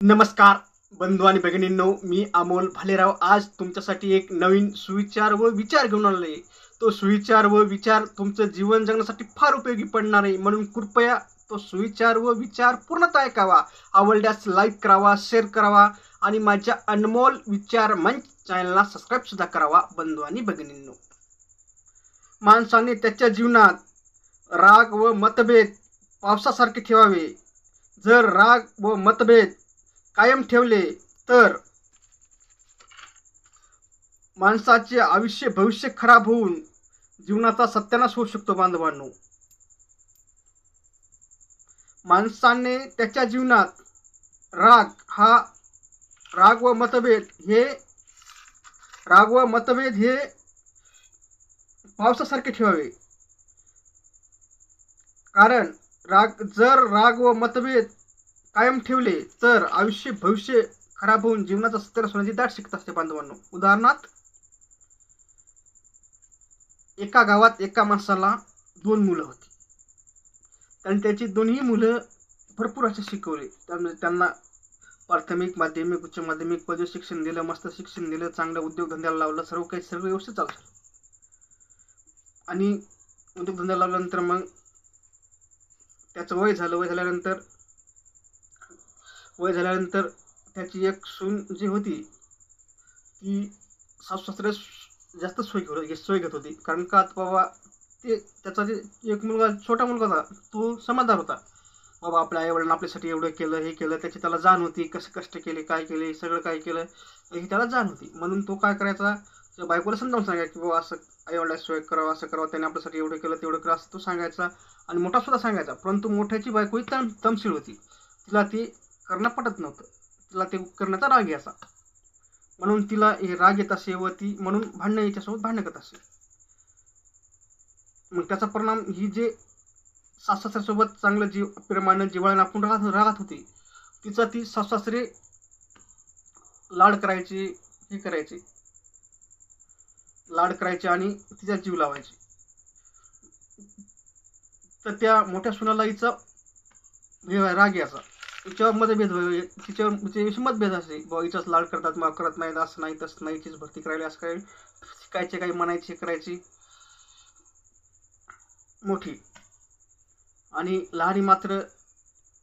नमस्कार बंधू आणि भगिनींनो मी अमोल भालेराव. आज तुमच्यासाठी एक नवीन सुविचार व विचार घेऊन आलो आहे तो सुविचार व विचार तुमचं जीवन जगण्यासाठी फार उपयोगी पडणार आहे. म्हणून कृपया तो सुविचार व विचार पूर्णतः ऐकावा. आवडल्यास लाईक करावा शेअर करावा आणि माझ्या अनमोल विचार मंच चॅनलला सबस्क्राईब सुद्धा करावा बंधू आणि भगिनींनो. माणसाने त्याच्या जीवनात राग व मतभेद पावसासारखे ठेवावे. जर राग व मतभेद कायम ठेवले तर माणसाचे आयुष्य भविष्य खराब होऊन जीवनाचा सत्यानाश होऊ शकतो बांधवांनो. माणसाने त्याच्या जीवनात राग हा राग व मतभेद हे राग व मतभेद हे पावसासारखे ठेवावे. कारण राग जर राग व मतभेद कायम ठेवले तर आयुष्य भविष्य खराब होऊन जीवनाचा सत्यानाश सोन्याची दाट शिकत असते बांधवांनो. उदाहरणार्थ एका गावात एका माणसाला दोन मुलं होती. आणि त्याची दोन्ही मुलं भरपूर असे शिकवले. त्यामुळे त्यांना प्राथमिक माध्यमिक उच्च माध्यमिक पदवी शिक्षण दिलं मस्त शिक्षण दिलं चांगलं उद्योगधंद्याला लावलं सर्व काही सर्व व्यवस्थित चालू आणि उद्योगधंद्याला लावल्यानंतर मग त्याचं वय झालं. वय झाल्यानंतर वय झाल्यानंतर त्याची एक सून जी होती ती सासू जास्त सोय घेत सोय घेत होती. कारण का बाबा ते त्याचा जे एक मुलगा छोटा मुलगा होता तो समाधान होता. बाबा आपल्या आईवडिलांना आपल्यासाठी एवढं केलं हे केलं त्याची त्याला जाण होती कसं कष्ट केले काय केले सगळं काय केलं ही त्याला जाण होती. म्हणून तो काय करायचा त्या बायकोला समजावून सांगायचा की बाबा असं आईवडिला सोय करावं असं करावं त्याने आपल्यासाठी एवढं केलं तेवढं करा असं तो सांगायचा. आणि मोठा सुद्धा सांगायचा. परंतु मोठ्याची बायको ही तम तमशील होती. तिला ती करणं पटत नव्हतं. तिला ते करण्याचा राग यायचा. म्हणून तिला हे राग येत असे व ती म्हणून भांडणं याच्यासोबत भांडण करत असे. मग त्याचा परिणाम ही जे सासऱ्यासोबत चांगलं जीव प्रेमानं जिवाळ्यानं आपण राहत राहत होती तिचा ती सासरे लाड करायची हे करायचे. लाड करायचे आणि तिचा जीव लावायचे. तर त्या मोठ्या सुनाला हिचा हे राग यायचा. तिच्यावर म्हणजे मतभेद व्हावे तिच्यावर तिच्याविषयी मतभेद असते बुवा हिचाच लाड करतात मग करत नाहीत असं नाही तसं नाही हिचीच भरती करायला असं काही शिकायचे काही म्हणायचे करायची. मोठी. आणि लहानी मात्र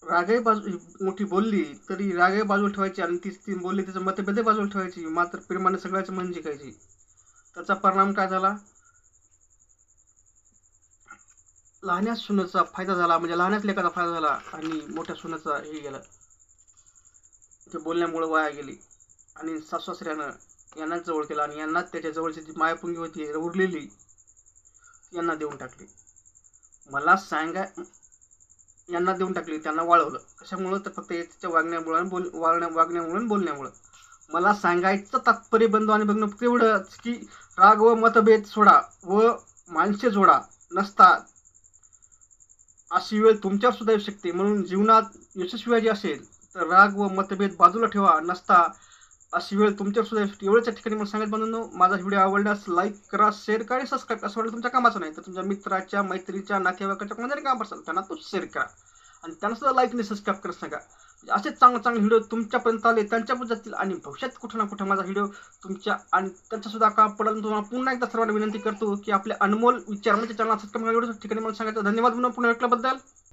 रागही बाजू मोठी बोलली तरी रागही बाजूला ठेवायची आणि ती ती बोलली तिचं मतभेदही बाजूला ठेवायची. मात्र प्रेमाने सगळ्याचं मन जिंकायची. त्याचा परिणाम काय झाला? लहान्या सुनाचा फायदा झाला म्हणजे लहान्याच लेखाचा फायदा झाला आणि मोठ्या सुनाचा हे गेला. ते बोलण्यामुळं वाया गेली. आणि सासऱ्यानं यांनाच जवळ केला आणि यांनाच त्याच्या जवळची जी मायापुंगी होती उरलेली यांना देऊन टाकली. मला सांगा यांना देऊन टाकली त्यांना वाळवलं. कशामुळं? तर फक्त याच्या वागण्यामुळं आणि बोल वागण्या वागण्यामुळं बोलण्यामुळं. मला सांगायचं तात्पर्य बंधू आणि बघणं फक्त एवढंच की राग व मतभेद सोडा व माणसे जोडा. नसतात अशी वेळ तुमच्यावर सुद्धा येऊ शकते. म्हणून जीवनात यशस्वी व्हायची असेल तर राग व मतभेद बाजूला ठेवा. नसता अशी वेळ तुमच्यावर सुद्धा येऊ शकते. एवढ्याच्या ठिकाणी मला सांगत बनवून माझा व्हिडिओ आवडल्यास लाईक करा शेअर करा आणि सबस्क्राईब असं वाटलं तुमच्या कामाचं नाही तर तुमच्या मित्राच्या मैत्रीच्या नातेवाईकाच्या कोणातरी काम असेल त्यांना तो शेअर करा. आणि त्यांना सुद्धा लाईक आणि सबस्क्राईब करत सांगा. असेच चांगले चांगले व्हिडिओ तुमच्यापर्यंत आले त्यांच्यापर्यंत जातील आणि भविष्यात कुठं ना कुठं माझा व्हिडिओ तुमच्या आणि त्यांचा सुद्धा का पडेल तुम्हाला पुन्हा एकदा सर्वांना विनंती करतो की आपले अनमोल विचार म्हणजे चॅनल सबस्क्राईब ठिकाणी मला सांगायचं धन्यवाद म्हणून पुन्हा ऐकल्याबद्दल